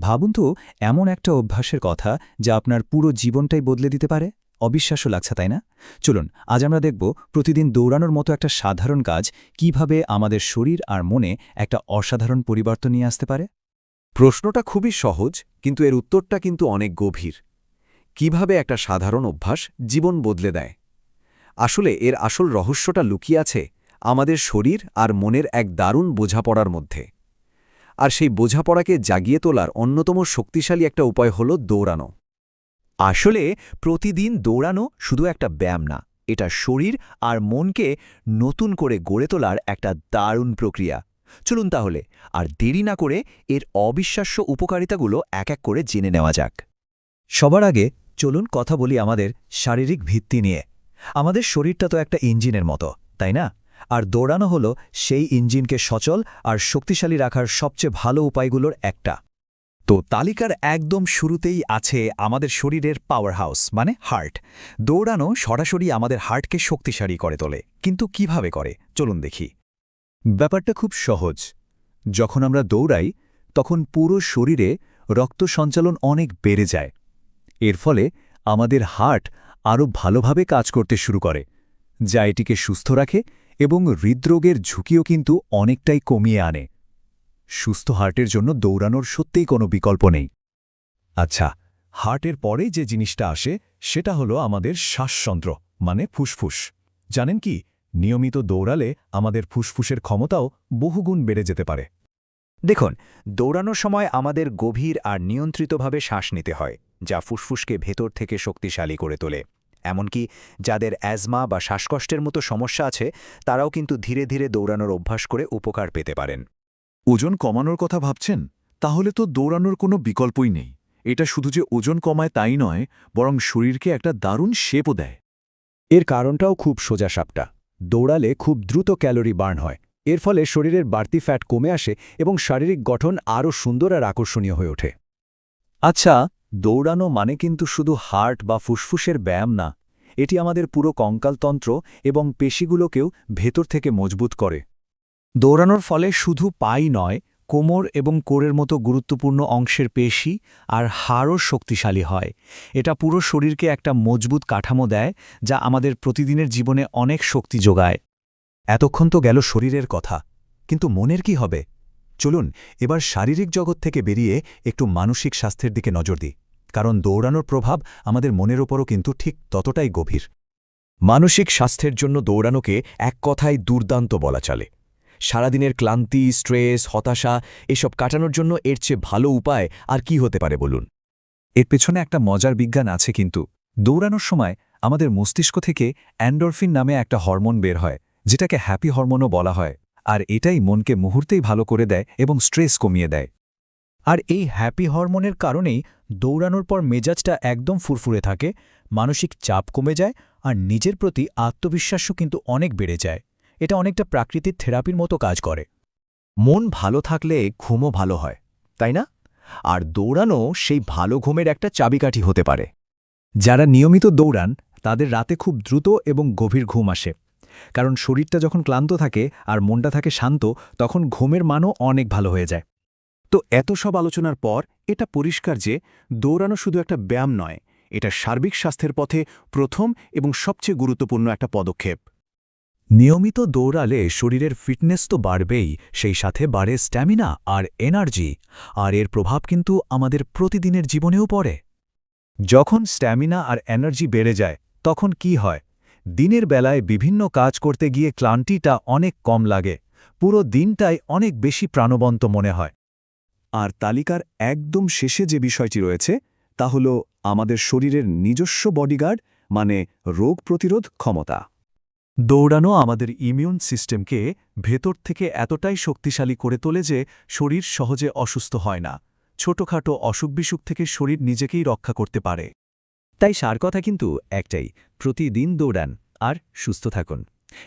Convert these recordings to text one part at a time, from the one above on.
ভাবুন তো, এমন একটা অভ্যাসের কথা যা আপনার পুরো জীবনটাই বদলে দিতে পারে? অবিশ্বাস্য লাগছে, তাই না? চলুন, আজ আমরা দেখব প্রতিদিন দৌড়ানোর মতো একটা সাধারণ কাজ কীভাবে আমাদের শরীর আর মনে একটা অসাধারণ পরিবর্তন নিয়ে আসতে পারে? প্রশ্নটা খুবই সহজ, কিন্তু এর উত্তরটা কিন্তু অনেক গভীর। কীভাবে একটা সাধারণ অভ্যাস জীবন বদলে দেয়? আসলে এর আসল রহস্যটা লুকিয়ে আছে আমাদের শরীর আর মনের এক দারুণ বোঝাপড়ার মধ্যে। আর সেই বোঝাপড়াকে জাগিয়ে তোলার অন্যতম শক্তিশালী একটা উপায় হল দৌড়ানো। আসলে প্রতিদিন দৌড়ানো শুধু একটা ব্যায়াম না, এটা শরীর আর মনকে নতুন করে গড়ে তোলার একটা দারুণ প্রক্রিয়া। চলুন তাহলে, আর দেরি না করে এর অবিশ্বাস্য উপকারিতাগুলো এক এক করে জেনে নেওয়া যাক। সবার আগে চলুন কথা বলি আমাদের শারীরিক ভিত্তি নিয়ে। আমাদের শরীরটা তো একটা ইঞ্জিনের মতো, তাই না? আর দৌড়ানো হল সেই ইঞ্জিনকে সচল আর শক্তিশালী রাখার সবচেয়ে ভালো উপায়গুলোর একটা। তো তালিকার একদম শুরুতেই আছে আমাদের শরীরের পাওয়ার হাউস মানে হার্ট দৌড়ানো সরাসরি আমাদের হার্টকে শক্তিশালী করে তোলে। কিন্তু কীভাবে করে? চলুন দেখি। ব্যাপারটা খুব সহজ। যখন আমরা দৌড়াই, তখন পুরো শরীরে রক্ত সঞ্চালন অনেক বেড়ে যায়। এর ফলে আমাদের হার্ট আরও ভালোভাবে কাজ করতে শুরু করে, যা এটিকে সুস্থ রাখে এবং হৃদরোগের ঝুঁকিও কিন্তু অনেকটাই কমিয়ে আনে। সুস্থ হার্টের জন্য দৌড়ানোর সত্যিই কোনো বিকল্প নেই। আচ্ছা হার্টের পরে যে জিনিসটা আসে, সেটা হলো আমাদের শ্বাসযন্ত্র মানে ফুসফুস। জানেন কি, নিয়মিত দৌড়ালে আমাদের ফুসফুসের ক্ষমতাও বহুগুণ বেড়ে যেতে পারে। দেখুন, দৌড়ানোর সময় আমাদের গভীর আর নিয়ন্ত্রিতভাবে শ্বাস নিতে হয়, যা ফুসফুসকে ভেতর থেকে শক্তিশালী করে তোলে। এমনকি যাদের অ্যাজমা বা শ্বাসকষ্টের মতো সমস্যা আছে তারাও কিন্তু ধীরে ধীরে দৌড়ানোর অভ্যাস করে উপকার পেতে পারেন। ওজন কমানোর কথা ভাবছেন? তাহলে তো দৌড়ানোর কোনো বিকল্পই নেই। এটা শুধু যে ওজন কমায় তাই নয় বরং শরীরকে একটা দারুণ শেপও দেয়। এর কারণটাও খুব সোজা সাপটা দৌড়ালে খুব দ্রুত ক্যালোরি বার্ন হয়। এর ফলে শরীরের বাড়তি ফ্যাট কমে আসে এবং শারীরিক গঠন আরও সুন্দর আর আকর্ষণীয় হয়ে ওঠে। আচ্ছা দৌড়ানো মানে কিন্তু শুধু হার্ট বা ফুসফুসের ব্যায়াম না, এটি আমাদের পুরো কঙ্কালতন্ত্র এবং পেশিগুলোকেও ভেতর থেকে মজবুত করে। দৌড়ানোর ফলে শুধু পাই নয়, কোমর এবং কোরের মতো গুরুত্বপূর্ণ অংশের পেশি আর হাড়ও শক্তিশালী হয়। এটা পুরো শরীরকে একটা মজবুত কাঠামো দেয় যা আমাদের প্রতিদিনের জীবনে অনেক শক্তি যোগায়। এতক্ষণ তো গেল শরীরের কথা, কিন্তু মনের কি হবে? চলুন, এবার শারীরিক জগৎ থেকে বেরিয়ে একটু মানসিক স্বাস্থ্যের দিকে নজর দিই, কারণ দৌড়ানোর প্রভাব আমাদের মনের ওপরও কিন্তু ঠিক ততটাই গভীর। মানসিক স্বাস্থ্যের জন্য দৌড়ানোকে এক কথায় দুর্দান্ত বলা চলে। সারাদিনের ক্লান্তি, স্ট্রেস, হতাশা এসব কাটানোর জন্য এর চেয়ে ভালো উপায় আর কি হতে পারে বলুন? এর পেছনে একটা মজার বিজ্ঞান আছে কিন্তু, দৌড়ানোর সময় আমাদের মস্তিষ্ক থেকে অ্যান্ডরফিন নামে একটা হরমোন বের হয়, যেটাকে হ্যাপি হরমোনও বলা হয়। আর এটাই মনকে মুহূর্তেই ভালো করে দেয় এবং স্ট্রেস কমিয়ে দেয়। আর এই হ্যাপি হরমোনের কারণেই দৌড়ানোর পর মেজাজটা একদম ফুরফুরে থাকে, মানসিক চাপ কমে যায় আর নিজের প্রতি আত্মবিশ্বাসও কিন্তু অনেক বেড়ে যায়। এটা অনেকটা প্রাকৃতিক থেরাপির মতো কাজ করে। মন ভালো থাকলে ঘুমও ভালো হয়, তাই না? আর দৌড়ানো সেই ভালো ঘুমের একটা চাবিকাঠি হতে পারে। যারা নিয়মিত দৌড়ান, তাদের রাতে খুব দ্রুত এবং গভীর ঘুম আসে। কারণ শরীরটা যখন ক্লান্ত থাকে আর মনটা থাকে শান্ত, তখন ঘুমের মানও অনেক ভালো হয়ে যায়। তো এত সব আলোচনার পর এটা পরিষ্কার যে দৌড়ানো শুধু একটা ব্যায়াম নয়, এটা সার্বিক স্বাস্থ্যের পথে প্রথম এবং সবচেয়ে গুরুত্বপূর্ণ একটা পদক্ষেপ। নিয়মিত দৌড়ালে শরীরের ফিটনেস তো বাড়বেই, সেই সাথে বাড়ে স্ট্যামিনা আর এনার্জি, আর এর প্রভাব কিন্তু আমাদের প্রতিদিনের জীবনেও পড়ে। যখন স্ট্যামিনা আর এনার্জি বেড়ে যায়, তখন কি হয়? দিনের বেলায় বিভিন্ন কাজ করতে গিয়ে ক্লান্তিটা অনেক কম লাগে, পুরো দিনটাই অনেক বেশি প্রাণবন্ত মনে হয়। আর তালিকার একদম শেষে যে বিষয়টি রয়েছে, তা হল আমাদের শরীরের নিজস্ব বডিগার্ড মানে রোগ প্রতিরোধ ক্ষমতা। দৌড়ানো আমাদের ইমিউন সিস্টেমকে ভেতর থেকে এতটাই শক্তিশালী করে তোলে যে শরীর সহজে অসুস্থ হয় না, ছোটখাটো অসুখ বিসুখ থেকে শরীর নিজেকেই রক্ষা করতে পারে। তাই সার কথা কিন্তু একটাই, প্রতিদিন দৌড়ান আর সুস্থ থাকুন।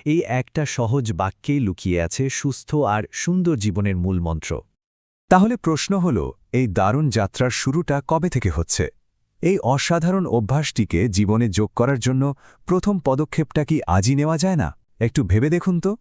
এই একটা সহজ বাক্যেই লুকিয়ে আছে সুস্থ আর সুন্দর জীবনের মূল মন্ত্র। তাহলে প্রশ্ন হল, এই দারুণ যাত্রার শুরুটা কবে থেকে হচ্ছে? এই অসাধারণ অভ্যাসটিকে জীবনে যোগ করার জন্য প্রথম পদক্ষেপটা কি আজই নেওয়া যায় না? একটু ভেবে দেখুন তো।